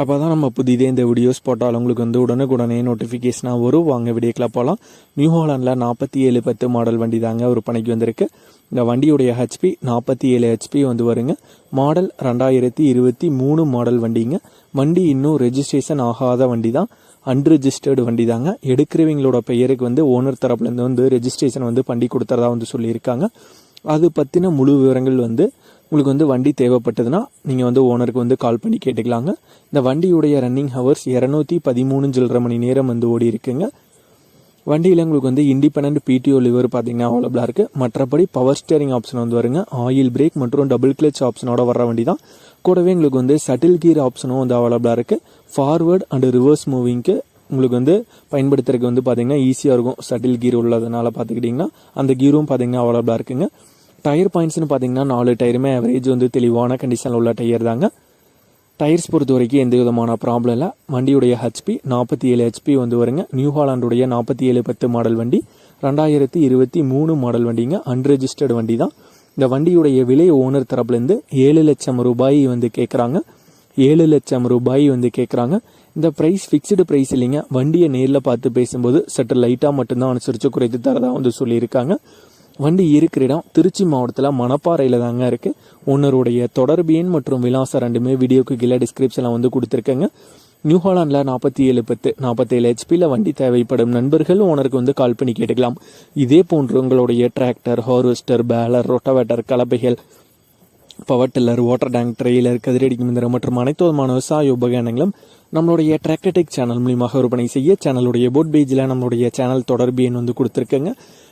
அப்போ தான் நம்ம புதிதே இந்த வீடியோஸ் போட்டால் உங்களுக்கு வந்து உடனுக்குடனே நோட்டிஃபிகேஷனாக வரும். வாங்க வீடியோக்கில் போகலாம் நியூ ஹாலாண்டில் நாற்பத்தி ஏழு பத்து மாடல் வண்டி தாங்க விற்பனைக்கு வந்திருக்கு. இந்த வண்டியுடைய ஹெச்பி நாற்பத்தி ஏழு ஹெச்பி வந்து வருங்க. மாடல் ரெண்டாயிரத்தி இருபத்தி மூணு மாடல் வண்டிங்க. வண்டி இன்னும் ரெஜிஸ்ட்ரேஷன் ஆகாத வண்டி தான் அன்ரிஜிஸ்டர்டு வண்டி தாங்க எடுக்கிறவங்களோட பெயருக்கு வந்து ஓனர் தரப்புலேருந்து வந்து ரெஜிஸ்ட்ரேஷன் வந்து பண்ணி கொடுத்துறதா வந்து சொல்லியிருக்காங்க. அது பற்றின முழு விவரங்கள் வந்து உங்களுக்கு வந்து வண்டி தேவைப்பட்டதுன்னா நீங்கள் வந்து ஓனருக்கு வந்து கால் பண்ணி கேட்டுக்கலாங்க. இந்த வண்டியுடைய ரன்னிங் ஹவர்ஸ் இரநூத்தி பதிமூணு சில்லரை மணி நேரம் வந்து ஓடி இருக்குங்க. வண்டியில் உங்களுக்கு வந்து இண்டிபெண்ட் பிடிஓ லிவர் பார்த்தீங்கன்னா அவைலபிளாக இருக்குது மற்றபடி பவர் ஸ்டேரிங் ஆப்ஷன் வந்து வருங்க. ஆயில் பிரேக் மற்றும் டபுள் கிளச் ஆப்ஷனோட வர வண்டி தான் கூடவே உங்களுக்கு வந்து சட்டில் கீர் ஆப்ஷனும் வந்து அவைலபிளாக இருக்குது ஃபார்வேர்டு அண்ட் ரிவர்ஸ் மூவிங்க்கு உங்களுக்கு வந்து பயன்படுத்துறதுக்கு வந்து பார்த்தீங்கன்னா ஈஸியாக இருக்கும். சட்டில் கீர் உள்ளதுனால பார்த்துக்கிட்டிங்கன்னா அந்த கீரும் பார்த்தீங்கன்னா அவைலபிளாக இருக்குங்க. டயர் பாயிண்ட்ஸ்னு பார்த்தீங்கன்னா நாலு டயருமே ஆவரேஜ் வந்து தெளிவான கண்டிஷனில் உள்ள டயர் தாங்க. டயர்ஸ் பொறுத்த வரைக்கும் எந்த விதமான ப்ராப்ளம் இல்லை. வண்டியுடைய ஹெச்பி நாற்பத்தி ஏழு ஹெச்பி வந்து வருங்க. நியூ ஹாலாண்டுடைய நாற்பத்தி ஏழு பத்து மாடல் வண்டி. ரெண்டாயிரத்தி இருபத்தி மூணு மாடல் வண்டிங்க. அன்ரெஜிஸ்டர்டு வண்டி தான் இந்த வண்டியுடைய விலை ஓனர் தரப்புலேருந்து ஏழு லட்சம் ரூபாய் வந்து கேட்குறாங்க ஏழு லட்சம் ரூபாய் வந்து கேட்குறாங்க இந்த ப்ரைஸ் ஃபிக்ஸ்டு ப்ரைஸ் இல்லைங்க. வண்டியை நேரில் பார்த்து பேசும்போது சற்று லைட்டாக மட்டும்தான் அனுசரித்து குறைத்து தரதாக வந்து சொல்லியிருக்காங்க. வண்டி இருக்கிற இடம் திருச்சி மாவட்டத்தில் மணப்பாறையில் தாங்க இருக்குது ஓனருடைய தொடர்பு எண் மற்றும் விலாசம் ரெண்டுமே வீடியோக்கு கீழே டிஸ்கிரிப்ஷனில் வந்து கொடுத்துருக்கேங்க. நியூ ஹாலாண்டில் நாற்பத்தி ஏழு பத்து நாற்பத்தேழு ஹெச்பியில் வண்டி தேவைப்படும் நண்பர்கள் ஓனருக்கு வந்து கால் பண்ணி கேட்டுக்கலாம். இதே போன்று உங்களுடைய tractor harvester baler rotavator கலப்பைகள் power tiller water tank trailer கதிரடிக்கு மிந்திரம் மற்றும் அனைத்து விதமான விவசாய உபகரணங்களும் நம்மளுடைய டிராக்டர்டெக் சேனல் மூலியமாக விற்பனை செய்ய சேனலுடைய போட் பேஜில் நம்மளுடைய சேனல் தொடர்பு எண் வந்து கொடுத்துருக்கேங்க.